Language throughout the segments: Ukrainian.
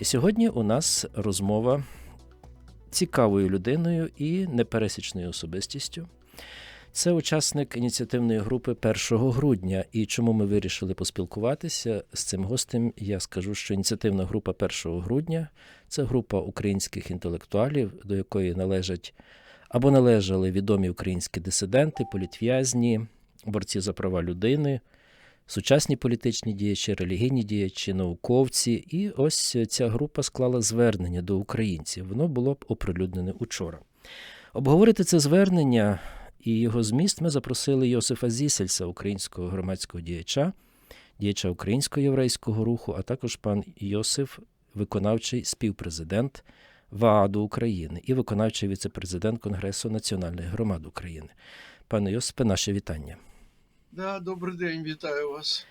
І сьогодні у нас розмова цікавою людиною і непересічною особистістю. Це учасник ініціативної групи 1 грудня. І чому ми вирішили поспілкуватися з цим гостем? Я скажу, що ініціативна група 1 грудня це група українських інтелектуалів, до якої належать або належали відомі українські дисиденти, політв'язні, борці за права людини, сучасні політичні діячі, релігійні діячі, науковці. І ось ця група склала звернення до українців. Воно було б оприлюднене учора. Обговорити це звернення і його зміст ми запросили Йосифа Зісельса, українського громадського діяча, діяча українського єврейського руху, а також пан Йосиф, виконавчий співпрезидент ВААДу України і виконавчий віцепрезидент Конгресу національних громад України. Пане Йосипе, наше вітання. Да, добрий день, вітаю вас.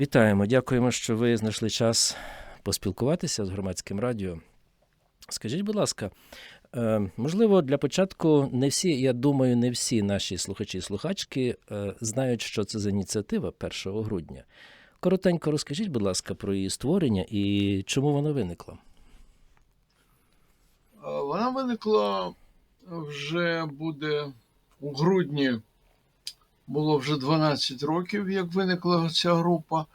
Вітаємо, дякуємо, що ви знайшли час поспілкуватися з громадським радіо. Скажіть, будь ласка, е, можливо, для початку не всі, я думаю, не всі наші слухачі і слухачки е, знають, що це за ініціатива 1 грудня. Коротенько розкажіть, будь ласка, про її створення і чому воно виникло. Вона виникла вже буде у грудні. Було вже 12 років, як виникла ця група.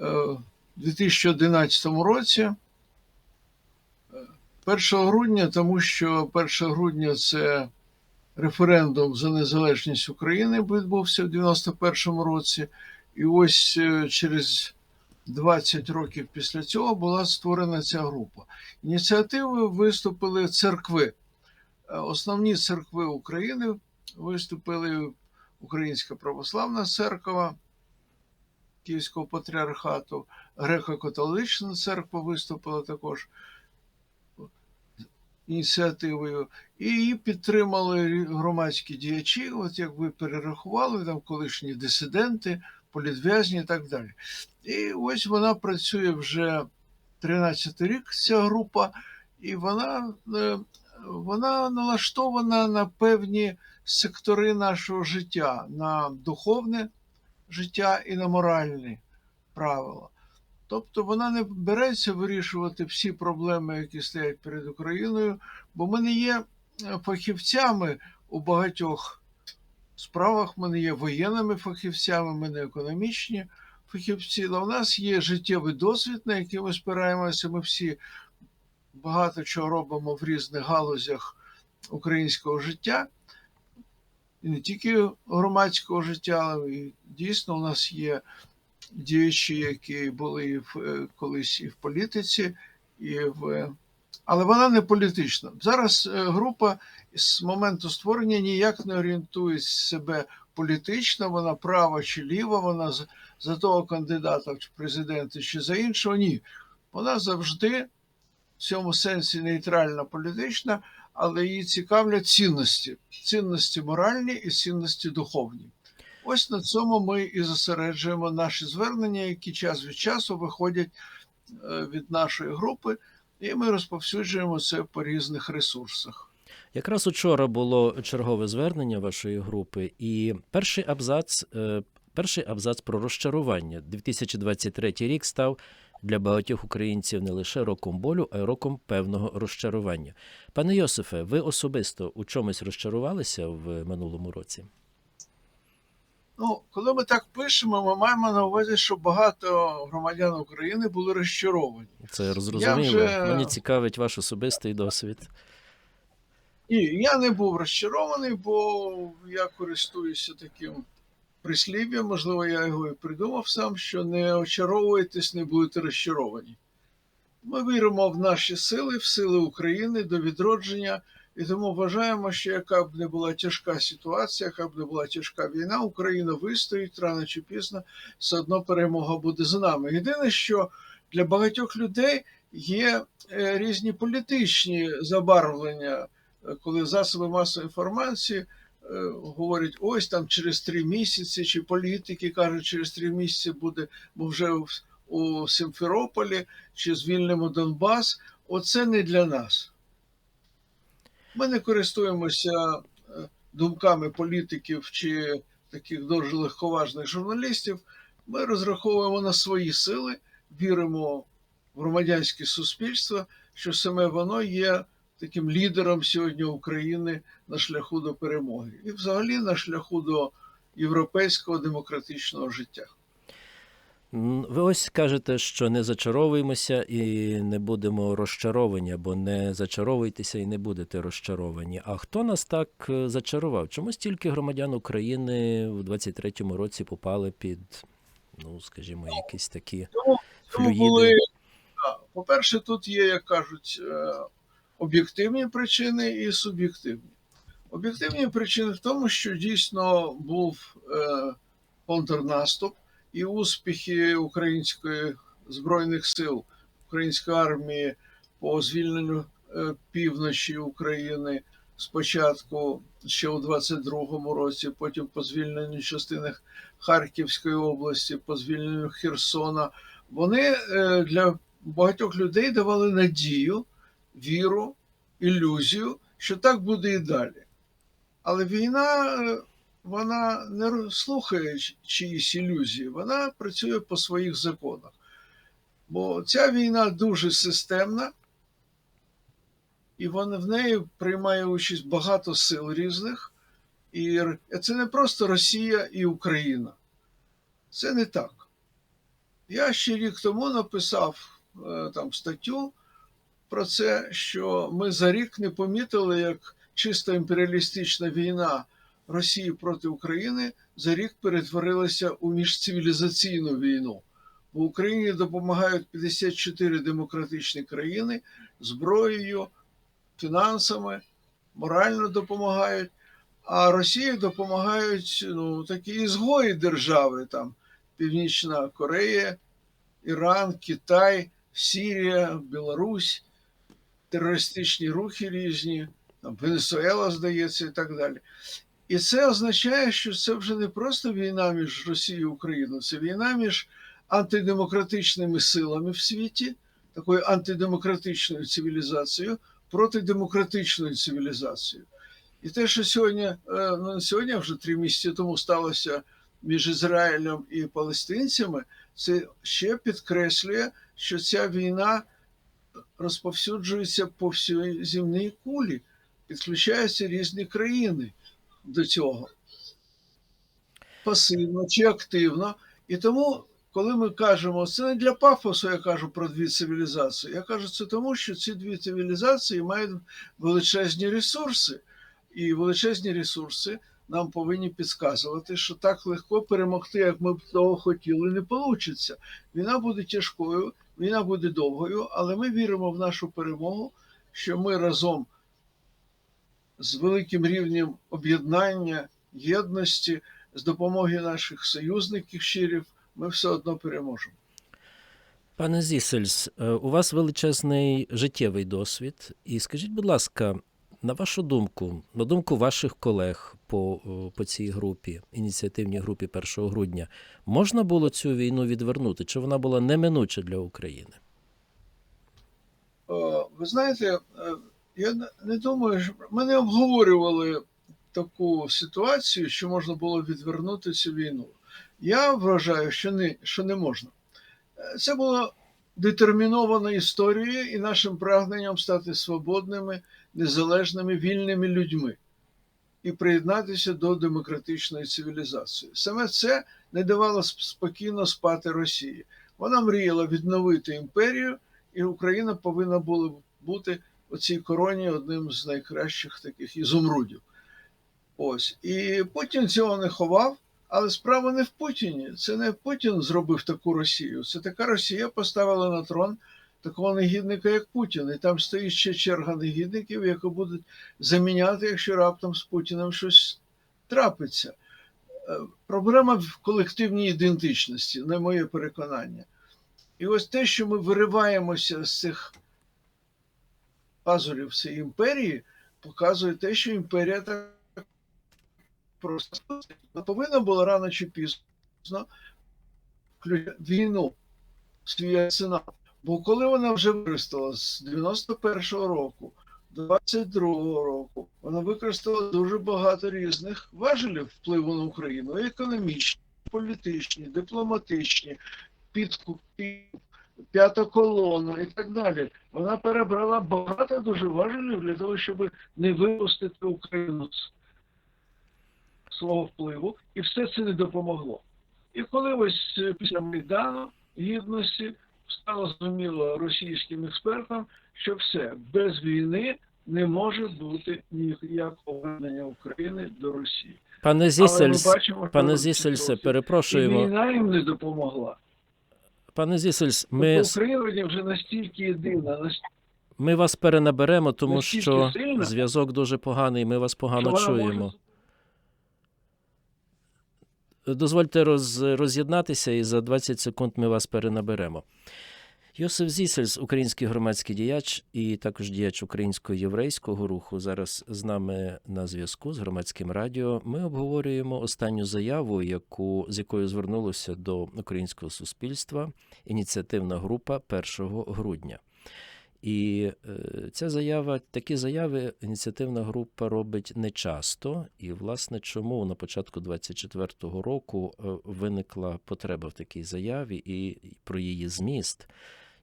Е, У 2011 році. Е, 1 грудня, тому що 1 грудня це референдум за незалежність України відбувся в 91 році. І ось е, через 20 років після цього була створена ця група. Ініціативи виступили церкви. Е, Основні церкви України виступили Українська православна церква Київського патріархату, греко-католична церква виступила також ініціативою, і її підтримали громадські діячі, от як ви перерахували, там колишні дисиденти, політв'язні і так далі. І ось вона працює вже 13 рік, ця група, і вона, е, вона налаштована на певні сектори нашого життя, на духовне життя і на моральні правила. Тобто вона не береться вирішувати всі проблеми, які стоять перед Україною, бо ми не є е, фахівцями у багатьох справах, ми не є воєнними фахівцями, ми не економічні фахівці, але в нас є життєвий досвід, на який ми спираємося. Ми всі багато чого робимо в різних галузях українського життя, і не тільки громадського життя, але і дійсно у нас є діячі, які були в, е, колись і в політиці, і в. Але вона не політична. Зараз е, група з моменту створення ніяк не орієнтує себе політично, вона права чи ліва, вона за, того кандидата в президенти чи за іншого. Ні. Вона завжди в цьому сенсі нейтральна політична, але її цікавлять цінності, цінності моральні і цінності духовні. Ось на цьому ми і зосереджуємо наші звернення, які час від часу виходять е, від нашої групи, і ми розповсюджуємо це по різних ресурсах. Якраз учора було чергове звернення вашої групи, і перший абзац, е, перший абзац про розчарування. 2023 рік став для багатьох українців не лише роком болю, а й роком певного розчарування. Пане Йосифе, ви особисто у чомусь розчарувалися в минулому році? Ну, коли ми так пишемо, ми маємо на увазі, що багато громадян України були розчаровані. Це зрозуміло. вже- Мені цікавить ваш особистий досвід. Ні, я не був розчарований, бо я користуюся таким прислів'ям, можливо, я його і придумав сам, що не очаровуєтесь, не будете розчаровані. Ми віримо в наші сили, в сили України до відродження, і тому вважаємо, що яка б не була тяжка ситуація, яка б не була тяжка війна, Україна вистоїть рано чи пізно, все одно перемога буде за нами. Єдине, що для багатьох людей є е, різні політичні забарвлення коли засоби масової інформації е, говорять, ось там через три місяці, чи політики кажуть, через три місяці буде, бо вже у, у Симферополі, чи звільнимо Донбас. Оце не для нас. Ми не користуємося е, думками політиків чи таких дуже легковажних журналістів. Ми розраховуємо на свої сили, віримо в громадянське суспільство, що саме воно є таким лідером сьогодні України на шляху до перемоги і взагалі на шляху до європейського демократичного життя. Ви ось кажете, що не зачаровуємося і не будемо розчаровані, або не зачаровуйтеся і не будете розчаровані. А хто нас так е, зачарував? Чому стільки громадян України в 23-му році попали під, ну скажімо, якісь такі флюїди? по-перше, тут є, як кажуть, е, об'єктивні причини і суб'єктивні. Об'єктивні причини в тому, що дійсно був е, контрнаступ і успіхи української збройних сил, української армії по звільненню е, півночі України спочатку ще у 22-му році, потім по звільненню частини Харківської області, по звільненню Херсона. Вони е, для багатьох людей давали надію, віру, ілюзію, що так буде і далі. Але війна е, вона не слухає чиїсь ілюзії, вона працює по своїх законах. Бо ця війна дуже системна, і вона в неї приймає участь багато сил різних. І це не просто Росія і Україна. Це не так. Я ще рік тому написав е, там статтю про це, що ми за рік не помітили, як чисто імперіалістична війна Росії проти України за рік перетворилася у міжцивілізаційну війну. В Україні допомагають 54 демократичні країни зброєю, фінансами, морально допомагають, а Росії допомагають ну, такі ізгої держави, там Північна Корея, Іран, Китай, Сірія, Білорусь, терористичні рухи різні, там Венесуела, здається, і так далі. І це означає, що це вже не просто війна між Росією і Україною, це війна між антидемократичними силами в світі, такою антидемократичною цивілізацією проти демократичної цивілізації. І те, що сьогодні, е, ну сьогодні, вже три місяці тому сталося між Ізраїлем і палестинцями, це ще підкреслює, що ця війна розповсюджується по всій земній кулі, підключаються різні країни до цього пасивно чи активно. І тому, коли ми кажемо, це не для пафосу, я кажу про дві цивілізації. Я кажу це тому, що ці дві цивілізації мають величезні ресурси, і величезні ресурси нам повинні підказувати, що так легко перемогти, як ми б того хотіли, не вийде. Війна буде тяжкою, війна буде довгою, але ми віримо в нашу перемогу, що ми разом з великим рівнем об'єднання, єдності, з допомогою наших союзників щирів, ми все одно переможемо. Пане Зісельс, е, у вас величезний життєвий досвід. І скажіть, будь ласка, на вашу думку, на думку ваших колег по, е, по цій групі, ініціативній групі 1 грудня, можна було цю війну відвернути? Чи вона була неминуча для України? Е, Ви знаєте, е, я не- думаю, що ми не обговорювали таку ситуацію, що можна було відвернути цю війну. Я вважаю, що не, що не можна. Це було детерміновано історією і нашим прагненням стати свободними, незалежними, вільними людьми і приєднатися до демократичної цивілізації. Саме це не давало спокійно спати Росії. Вона мріяла відновити імперію, і Україна повинна була бути у цій короні одним з найкращих таких ізумрудів. Ось. І Путін цього не ховав, але справа не в Путіні. Це не Путін зробив таку Росію. Це така Росія поставила на трон такого негідника, як Путін. І там стоїть ще черга негідників, які будуть заміняти, якщо раптом з Путіним щось трапиться. Е, Проблема в колективній ідентичності, на моє переконання. І ось те, що ми вириваємося з цих пазурів цієї імперії, показує те, що імперія так просто повинна була рано чи пізно включати війну свій арсенал. Бо коли вона вже використала з 91-го року до 22-го року, вона використала дуже багато різних важелів впливу на Україну: економічні, політичні, дипломатичні, підкуп, п'ята колона і так далі. Вона перебрала багато дуже важелів для того, щоб не випустити Україну з свого впливу, і все це не допомогло. І коли ось е, після Майдану гідності стало зрозуміло російським експертам, що все без війни не може бути ніякого повернення України до Росії. Пане Зісельс, бачимо, пане Зісельсе, трохи. І перепрошуємо. війна їм не допомогла. Пане Зісельс, Тобто ми, Україна вже настільки єдина, настільки ми вас перенаберемо, тому що зв'язок дуже поганий, ми вас погано чуємо. Дозвольте роз, роз'єднатися, і за 20 секунд ми вас перенаберемо. Йосиф Зісельс, український громадський діяч і також діяч українського єврейського руху, зараз з нами на зв'язку з громадським радіо. Ми обговорюємо останню заяву, яку, з якою звернулося до українського суспільства ініціативна група 1 грудня. І е, ця заява, такі заяви ініціативна група робить нечасто. І, власне, чому на початку 24-го року е, виникла потреба в такій заяві і про її зміст.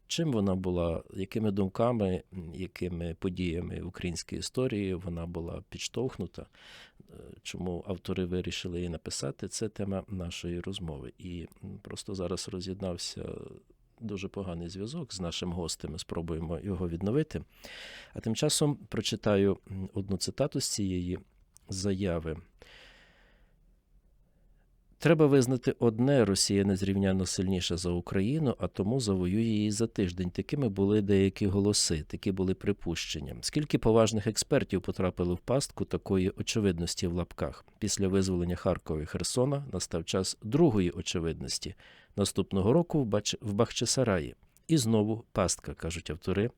Чим вона була, якими думками, якими подіями в українській історії вона була підштовхнута? Е, Чому автори вирішили її написати? Це тема нашої розмови. І просто зараз роз'єднався дуже поганий зв'язок з нашим гостем. Спробуємо його відновити. А тим часом прочитаю одну цитату з цієї заяви. Треба визнати одне: Росія незрівняно сильніша за Україну, а тому завоює її за тиждень. Такими були деякі голоси, такі були припущення. Скільки поважних експертів потрапили в пастку такої очевидності в лапках? Після визволення Харкова і Херсона настав час другої очевидності наступного року в, Бахчисараї. І знову пастка, кажуть автори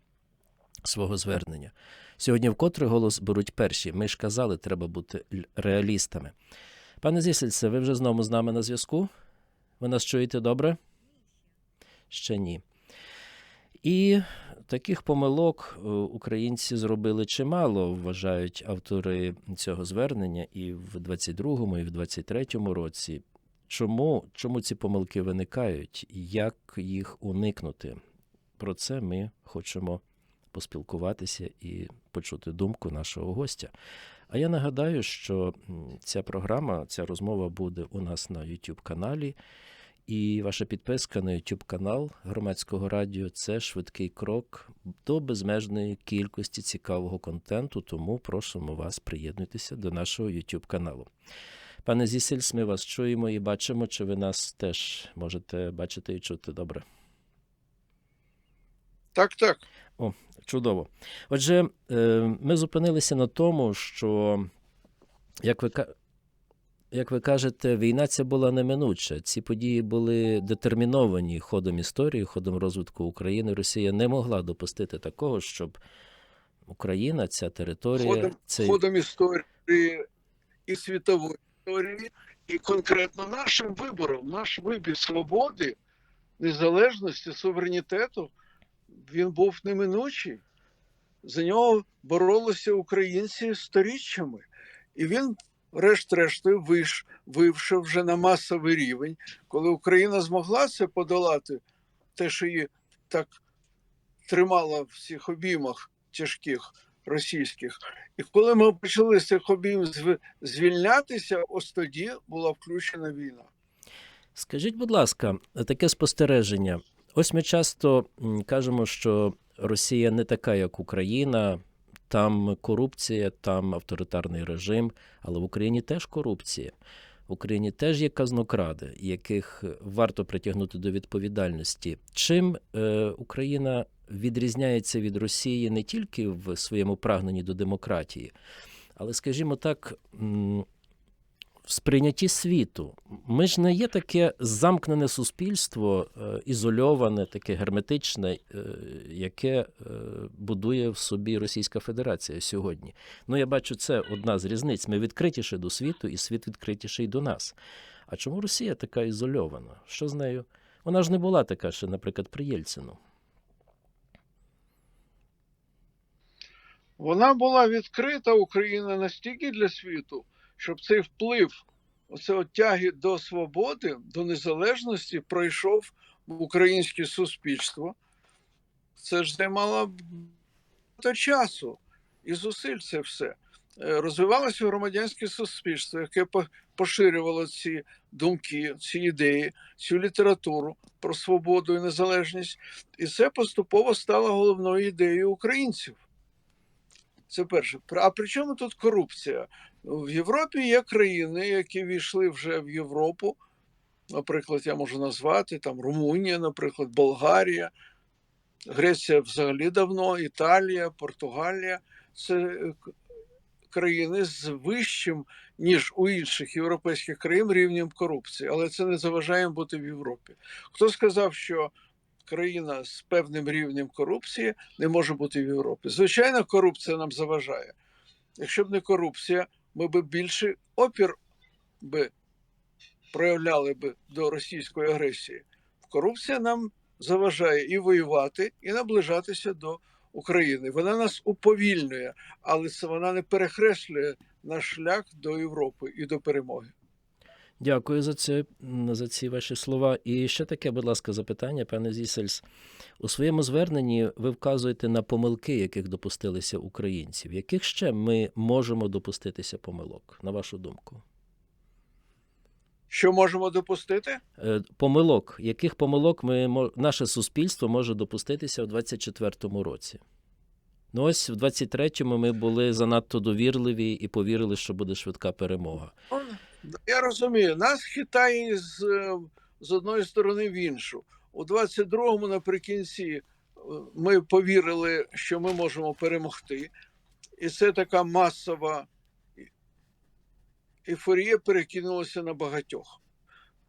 свого звернення. Сьогодні вкотре голос беруть перші. Ми ж казали, треба бути реалістами. Пане Зісельце, ви вже знову з нами на зв'язку? Ви нас чуєте добре? Ще ні. І таких помилок е, українці зробили чимало, вважають автори цього звернення і в 22-му, і в 23-му році. Чому, чому ці помилки виникають? Як їх уникнути? Про це ми хочемо поспілкуватися і почути думку нашого гостя. А я нагадаю, що ця програма, ця розмова буде у нас на YouTube каналі. І ваша підписка на YouTube канал громадського радіо це швидкий крок до безмежної кількості цікавого контенту. Тому просимо вас приєднуйтеся до нашого YouTube каналу. Пане Зісельс, ми вас чуємо і бачимо, чи ви нас теж можете бачити і чути добре. Так, так. Чудово. Отже, е, ми зупинилися на тому, що, як ви, як ви кажете, війна ця була неминуча. Ці події були детерміновані ходом історії, ходом розвитку України. Росія не могла допустити такого, щоб Україна, ця територія, ходом, цей... ходом історії і світової історії, і конкретно нашим вибором, наш вибір свободи, незалежності, суверенітету, він був неминучий. За нього боролися українці сторіччями. І він, решт-рештою, виш, вивши вже на масовий рівень, коли Україна змогла це подолати, те, що її так тримало в цих обіймах тяжких російських. І коли ми почали з цих обійм звільнятися, ось тоді була включена війна. Скажіть, будь ласка, таке спостереження. Ось ми часто кажемо, що Росія не така, як Україна, там корупція, там авторитарний режим, але в Україні теж корупція. В Україні теж є казнокради, яких варто притягнути до відповідальності. Чим е, Україна відрізняється від Росії не тільки в своєму прагненні до демократії, але, скажімо так, в сприйнятті світу. Ми ж не є таке замкнене суспільство, е, ізольоване, таке герметичне, е, яке е, будує в собі Російська Федерація сьогодні. Ну, я бачу, це одна з різниць. Ми відкритіші до світу, і світ відкритіший до нас. А чому Росія така ізольована? Що з нею? Вона ж не була така ще, наприклад, при Єльцину. Вона була відкрита Україна настільки для світу, щоб цей вплив, оце от тяги до свободи, до незалежності пройшов в українське суспільство, це ж займало багато часу і зусиль це все. Е, Розвивалося громадянське суспільство, яке поширювало ці думки, ці ідеї, цю літературу про свободу і незалежність. І це поступово стало головною ідеєю українців. Це перше. А при чому тут корупція? В Європі є країни, які війшли вже в Європу. Наприклад, я можу назвати там Румунія, наприклад, Болгарія, Греція взагалі давно, Італія, Португалія. Це е, країни з вищим, ніж у інших європейських країн рівнем корупції, але це не заважає бути в Європі. Хто сказав, що країна з певним рівнем корупції не може бути в Європі? Звичайно, корупція нам заважає. Якщо б не корупція, ми би більше опір би проявляли би до російської агресії. Корупція нам заважає і воювати, і наближатися до України. Вона нас уповільнює, але це вона не перехреслює наш шлях до Європи і до перемоги. Дякую за це за ці ваші слова. І ще таке, будь ласка, запитання, пане Зісельс. У своєму зверненні ви вказуєте на помилки, яких допустилися українці. В яких ще ми можемо допуститися помилок, на вашу думку? Що можемо допустити? Е, Помилок, яких помилок ми наше суспільство може допуститися у 24-му році? Ну ось в 23-му ми були занадто довірливі і повірили, що буде швидка перемога. Я розумію, нас хитає з, з одної сторони в іншу. У 22-му наприкінці е, ми повірили, що ми можемо перемогти. І це така масова ейфорія перекинулася на багатьох.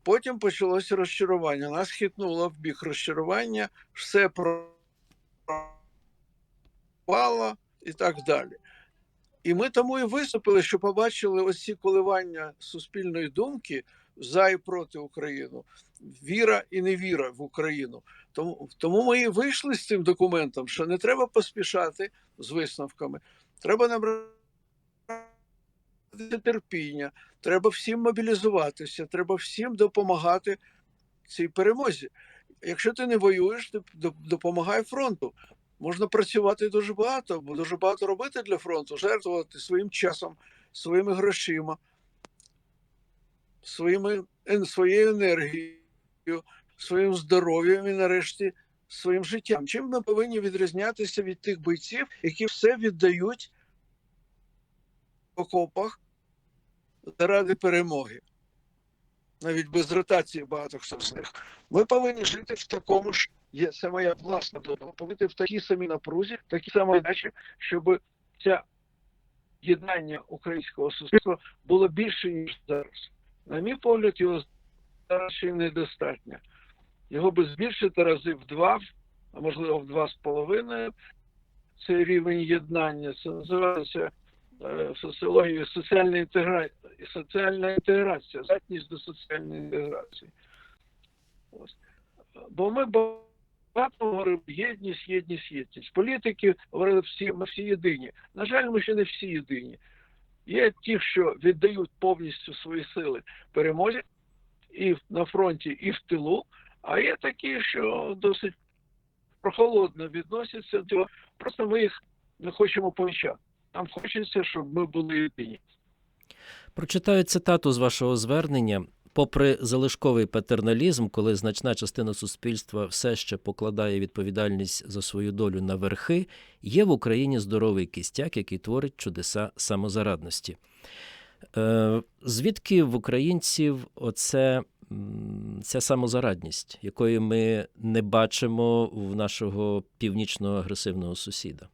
Потім почалося розчарування. Нас хитнуло в бік розчарування, все пропало і так далі. І ми тому і виступили, що побачили оці коливання суспільної думки за і проти України, віра і невіра в Україну. Тому, тому ми і вийшли з цим документом, що не треба поспішати з висновками. Треба набрати терпіння, треба всім мобілізуватися, треба всім допомагати цій перемозі. Якщо ти не воюєш, ти доп- допомагай фронту. Можна працювати дуже багато, бо дуже багато робити для фронту, жертвувати своїм часом, своїми грошима, своїми, своєю енергією, своїм здоров'ям і нарешті своїм життям. Чим ми повинні відрізнятися від тих бойців, які все віддають в окопах заради перемоги? Навіть без ротації багато хто з них. Ми повинні жити в такому ж є це моя власна думка, повинні в такій самій напрузі, такій самій наче, щоб це єднання українського суспільства було більше, ніж зараз. На мій погляд, його зараз ще недостатньо. Його би збільшити рази в два, а можливо в два з половиною. Цей рівень єднання. Це називається е, в соціології соціальна інтеграція, соціальна інтеграція, здатність до соціальної інтеграції. Ось. Бо ми багато говоримо єдність, єдність, єдність. Політики говорили всі, ми всі єдині. На жаль, ми ще не всі єдині. Є ті, що віддають повністю свої сили перемозі і на фронті, і в тилу, а є такі, що досить прохолодно відносяться до просто ми їх не хочемо помічати. Нам хочеться, щоб ми були єдині. Прочитаю цитату з вашого звернення. Попри залишковий патерналізм, коли значна частина суспільства все ще покладає відповідальність за свою долю на верхи, є в Україні здоровий кістяк, який творить чудеса самозарадності. Е, звідки в українців оце, ця самозарадність, якої ми не бачимо в нашого північного агресивного сусіда?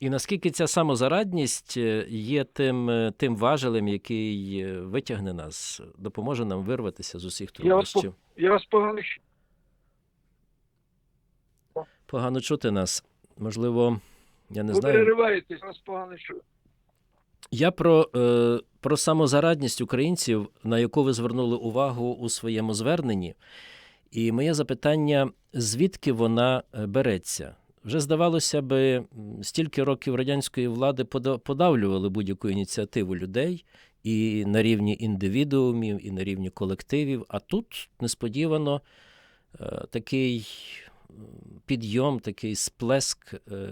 І наскільки ця самозарадність е, є тим, е, тим важелем, який е, витягне нас, допоможе нам вирватися з усіх труднощів? Я вас погано чую. Погано чути нас. Можливо, я не Ви знаю. перериваєтесь, я вас погано чую. Я про, е, про самозарадність українців, на яку ви звернули увагу у своєму зверненні. І моє запитання: звідки вона береться? Вже здавалося би, стільки років радянської влади пода- подавлювали будь-яку ініціативу людей, і на рівні індивідуумів, і на рівні колективів. А тут несподівано е, такий підйом, такий сплеск. е,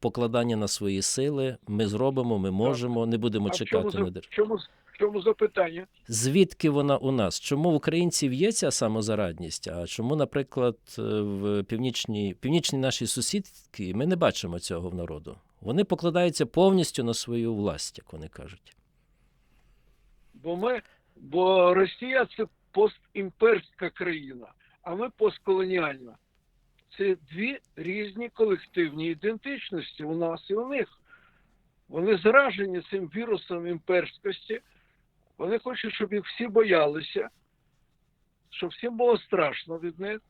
Покладання на свої сили ми зробимо, ми можемо, не будемо А чекати чому, на державу. чому, в чому запитання? Звідки вона у нас? Чому в українців є ця самозарадність? А чому, наприклад, е, в північній, північній нашій сусідці ми не бачимо цього в народу? Вони покладаються повністю на свою власть, як вони кажуть. Бо ми, бо Росія це постімперська країна, а ми постколоніальна. Це дві різні колективні ідентичності у нас і у них. Вони заражені цим вірусом імперськості. Вони хочуть, щоб їх всі боялися, щоб всім було страшно від них.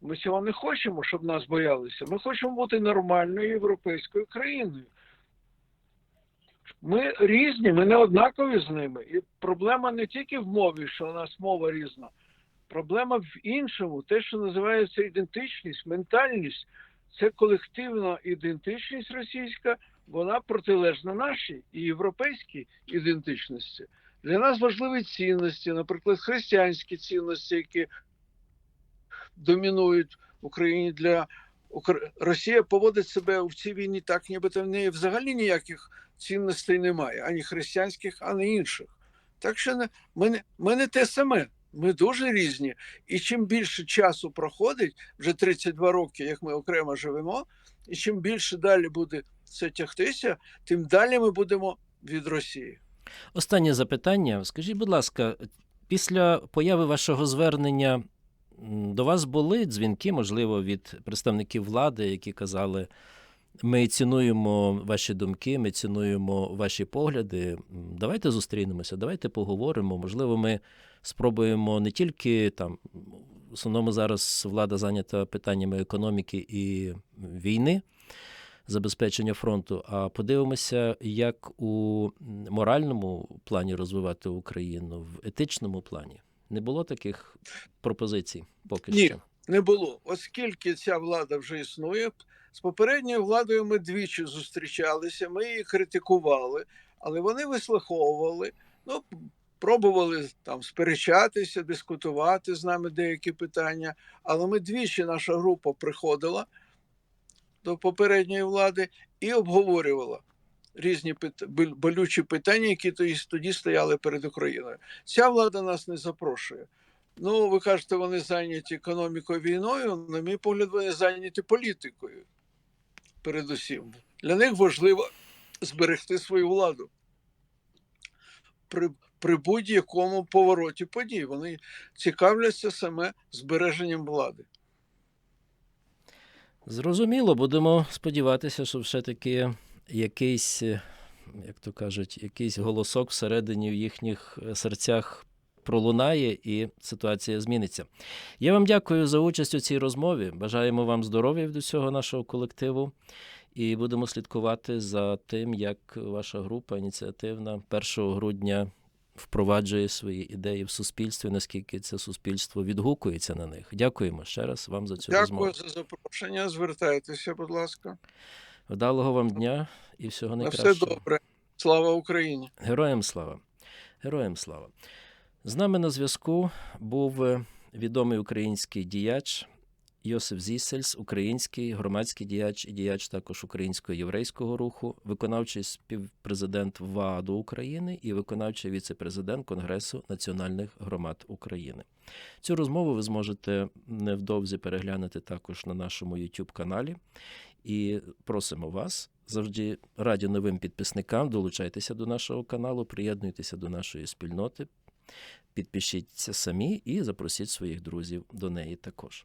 Ми цього не хочемо, щоб нас боялися. Ми хочемо бути нормальною європейською країною. Ми різні, ми не однакові з ними. І проблема не тільки в мові, що у нас мова різна. Проблема в іншому, те, що називається ідентичність, ментальність. Це колективна ідентичність російська, вона протилежна нашій і європейській ідентичності. Для нас важливі цінності, наприклад, християнські цінності, які домінують в Україні для Укра- Росія поводить себе в цій війні так, нібито в неї взагалі ніяких цінностей немає, ані християнських, ані інших. Так що не, ми, не, ми не те саме. Ми дуже різні. І чим більше часу проходить, вже 32 роки, як ми окремо живемо, і чим більше далі буде це тягтися, тим далі ми будемо від Росії. Останнє запитання. Скажіть, будь ласка, після появи вашого звернення до вас були дзвінки, можливо, від представників влади, які казали, ми цінуємо ваші думки, ми цінуємо ваші погляди. Давайте зустрінемося, давайте поговоримо. Можливо, ми спробуємо не тільки там. В основному зараз влада зайнята питаннями економіки і війни, забезпечення фронту, а подивимося, як у моральному плані розвивати Україну, в етичному плані. Не було таких пропозицій поки Ні. що. Не було. Оскільки ця влада вже існує, з попередньою владою ми двічі зустрічалися, ми її критикували, але вони вислуховували, ну, пробували там сперечатися, дискутувати з нами деякі питання. Але ми двічі наша група приходила до попередньої влади і обговорювала різні болючі питання, які тоді стояли перед Україною. Ця влада нас не запрошує. Ну, ви кажете, вони зайняті економікою війною. На мій погляд, вони зайняті політикою. Передусім. Для них важливо зберегти свою владу. При, при будь-якому повороті подій. Вони цікавляться саме збереженням влади. Зрозуміло, будемо сподіватися, що все-таки якийсь, як то кажуть, якийсь голосок всередині в їхніх е, серцях пролунає і ситуація зміниться. Я вам дякую за участь у цій розмові. Бажаємо вам здоров'я від усього нашого колективу. І будемо слідкувати за тим, як ваша група ініціативна 1 грудня впроваджує свої ідеї в суспільстві, наскільки це суспільство відгукується на них. Дякуємо ще раз вам за цю розмову. Дякую за запрошення. Звертайтеся, будь ласка. Вдалого вам дня і всього На все добре. Слава Україні! Героям слава. Героям слава. З нами на зв'язку був е, відомий український діяч Йосиф Зісельс, український громадський діяч і діяч також українського єврейського руху, виконавчий співпрезидент ВАДУ України і виконавчий віце-президент Конгресу національних громад України. Цю розмову ви зможете невдовзі переглянути також на нашому YouTube каналі. І просимо вас завжди раді новим підписникам. Долучайтеся до нашого каналу, приєднуйтеся до нашої спільноти, підпишіться самі і запросіть своїх друзів до неї також.